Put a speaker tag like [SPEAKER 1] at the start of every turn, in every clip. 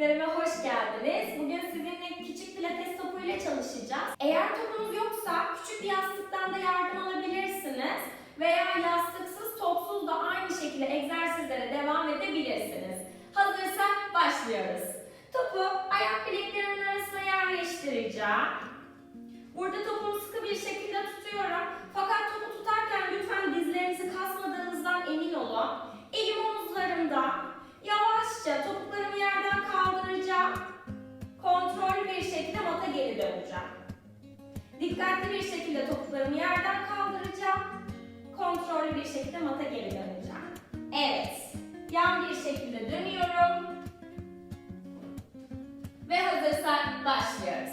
[SPEAKER 1] kulüplerime hoş geldiniz. Bugün sizinle küçük pilates topuyla çalışacağız. Eğer topunuz yoksa küçük bir yastıktan da yardım alabilirsiniz. Veya yastıksız, topsuz da aynı şekilde egzersizlere devam edebilirsiniz. Hazırsak başlıyoruz. Topu ayak bileklerimin arasına yerleştireceğim. Burada topumu sıkı bir şekilde tutuyorum. Fakat topu tutarken lütfen dizlerinizi kasmadığınızdan emin olun. Elim omuzlarımda. Yavaşça topuklarımı yerden kaldıracağım. Kontrollü bir şekilde mata geri döneceğim. Dikkatli bir şekilde topuklarımı yerden kaldıracağım. Kontrollü bir şekilde mata geri döneceğim. Evet. Yan bir şekilde dönüyorum. Ve hazırsak başlıyoruz.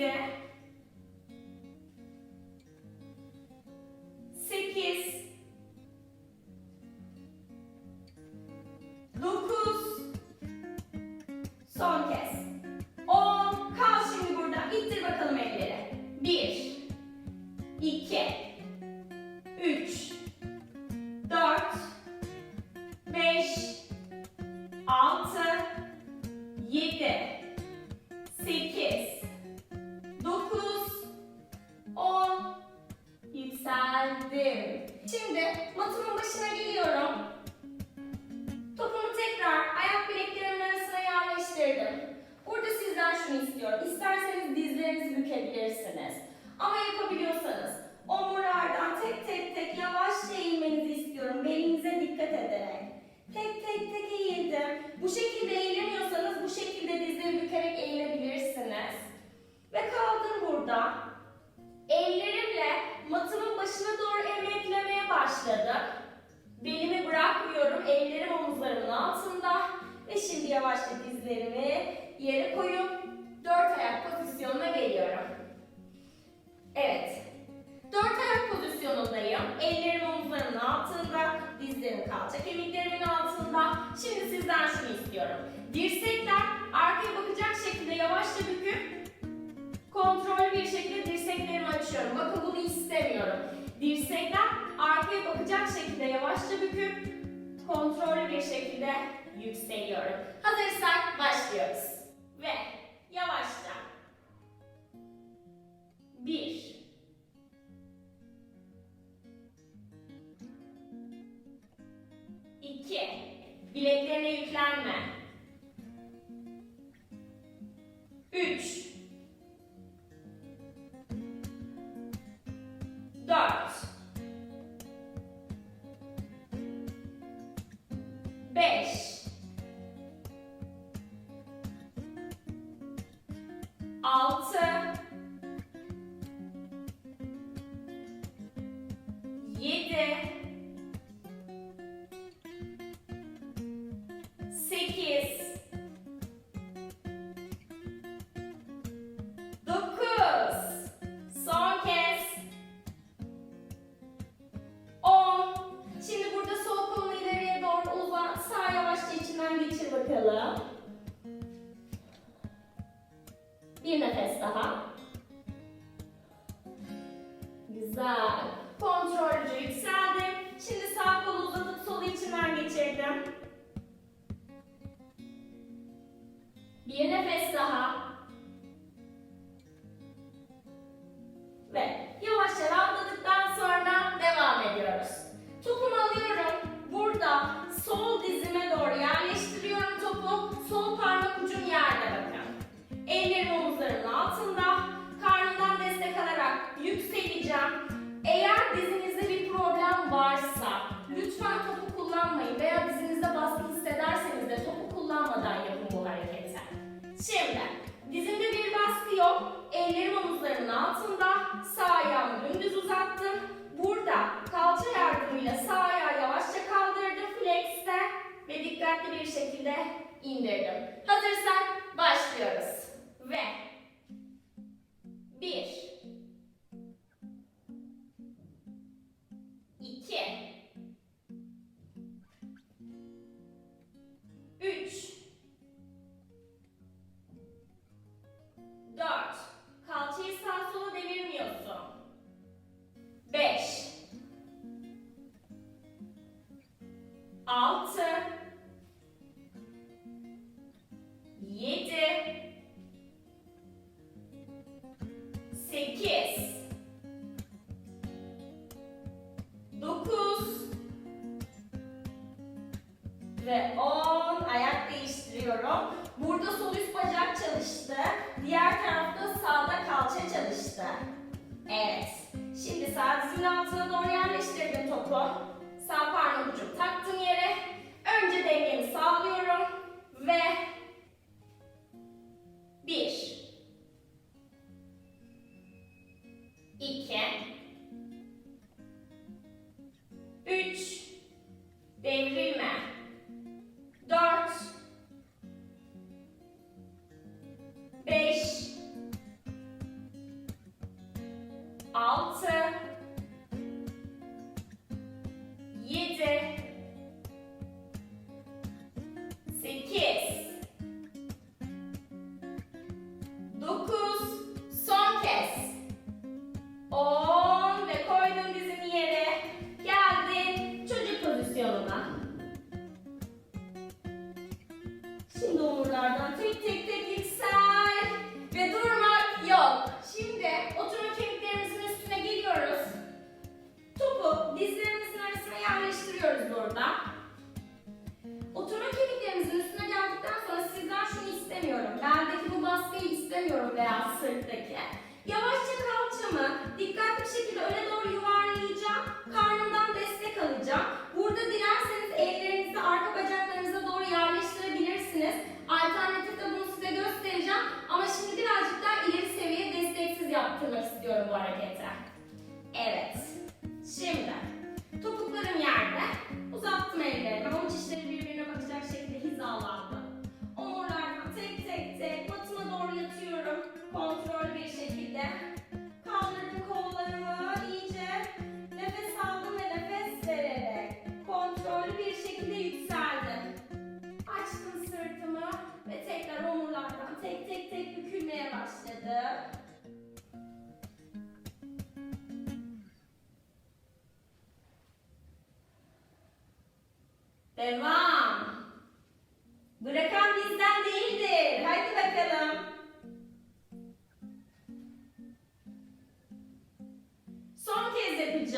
[SPEAKER 1] Ide şunu istiyorum. İsterseniz dizlerinizi bükebilirsiniz. Ama yapabiliyorsanız omurlardan tek tek tek yavaşça eğilmenizi istiyorum. Belinize dikkat ederek. Tek tek tek eğildim. Bu şekilde eğilemiyorsanız bu şekilde dizleri bükerek eğilebilirsiniz. Ve kaldım burada. Ellerimle matımın başına doğru emeklemeye başladım. Belimi bırakmıyorum. Ellerim omuzlarımın altında. Ve şimdi yavaşça dizlerimi yere koyup dört ayak pozisyonuna geliyorum. Evet. Dört ayak pozisyonundayım. Ellerim omuzlarımın altında. Dizlerim kalça kemiklerimin altında. Şimdi sizden şunu istiyorum. Dirsekler arkaya bakacak şekilde yavaşça büküp kontrollü bir şekilde dirseklerimi açıyorum. Bakın bunu istemiyorum. Dirsekler arkaya bakacak şekilde yavaşça büküp kontrollü bir şekilde yükseliyorum. Hazırsak başlıyoruz. Ve yavaşça. Bir. İki. Bileklerine yüklenme. Üç. Dört. Beş. Alter. Ellerim omuzlarımın altında. Sağ ayağımı dümdüz uzattım. Burada kalça yardımıyla sağ ayağı yavaşça kaldırdım. Flex'te ve dikkatli bir şekilde indirdim. Hazırsak başlıyoruz.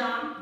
[SPEAKER 1] John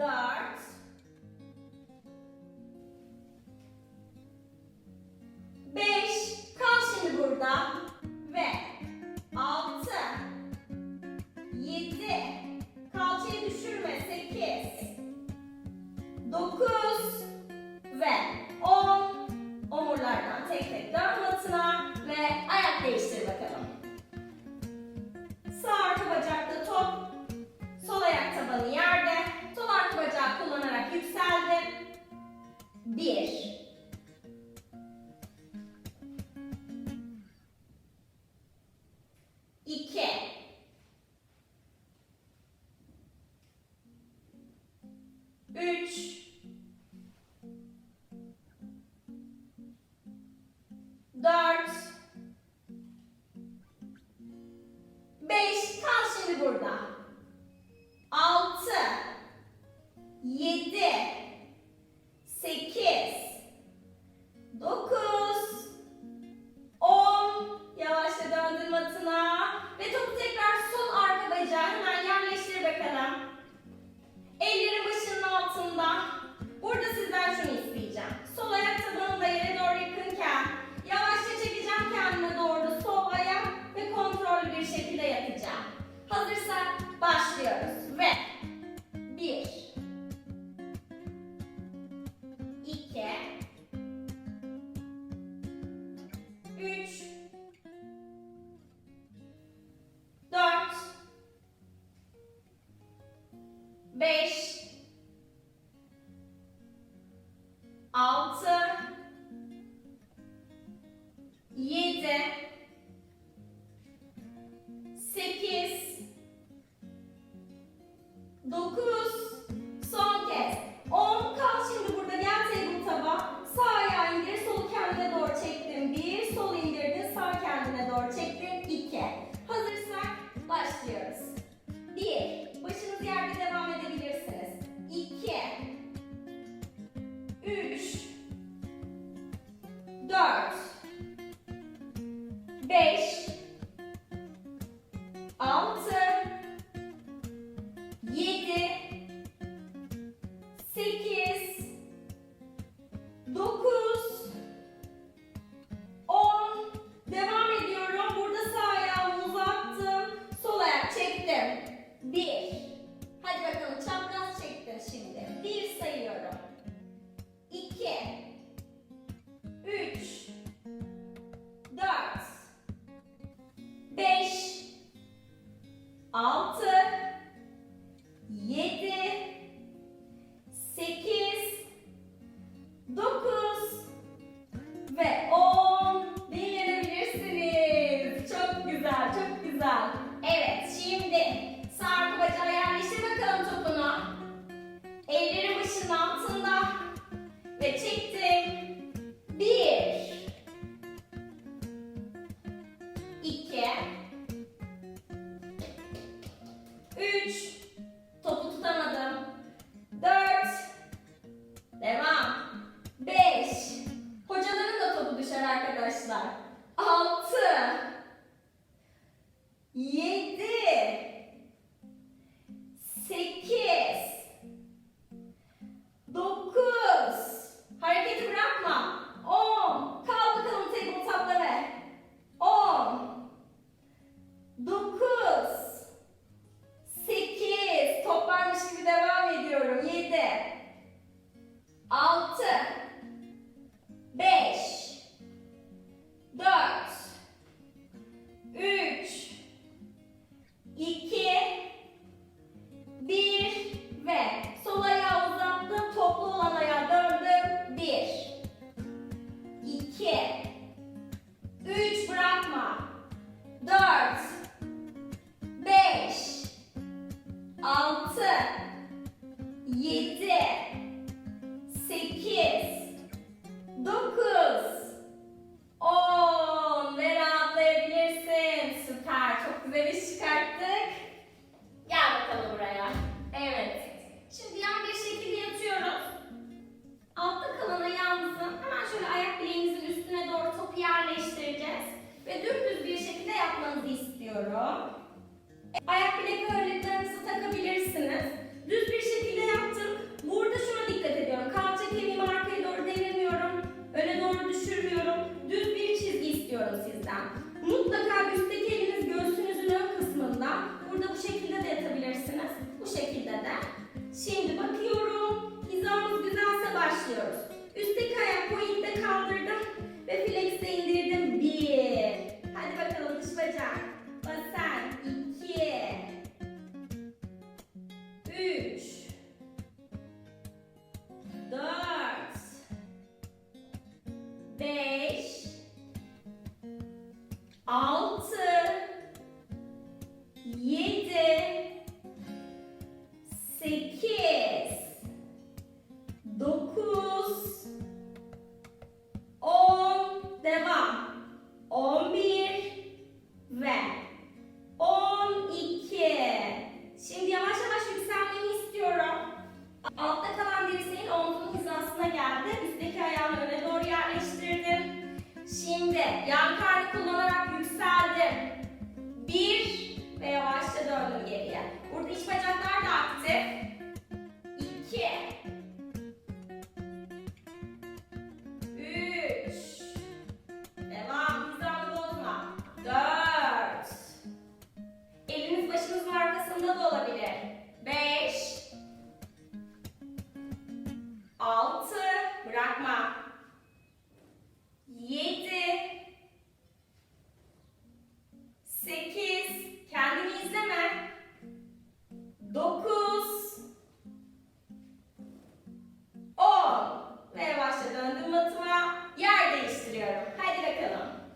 [SPEAKER 1] Dört. Dört. 3 beş, indiğimde yan karnı kullanarak yükseldim. Bir ve yavaşça döndüm geriye. Burada iç bacaklar da aktif. Maracanã.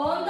[SPEAKER 1] onda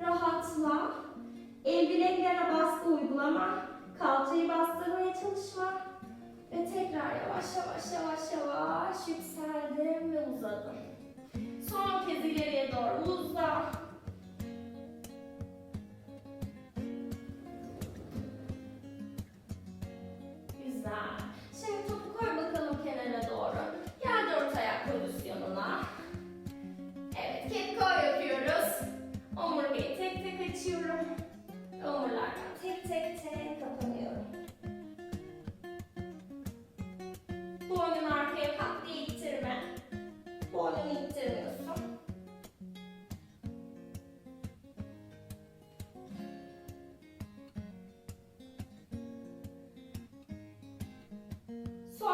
[SPEAKER 1] rahatla, el bileklere baskı uygulama, kalçayı bastırmaya çalışma ve tekrar yavaş yavaş yavaş yavaş yükseldim ve uzadım. Son kez ileriye doğru uzan.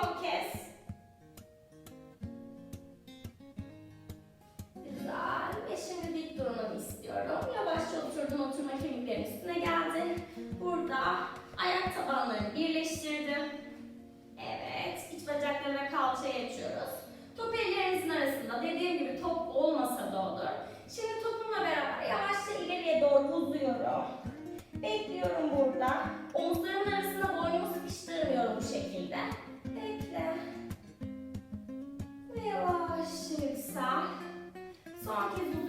[SPEAKER 1] focus. Спокій.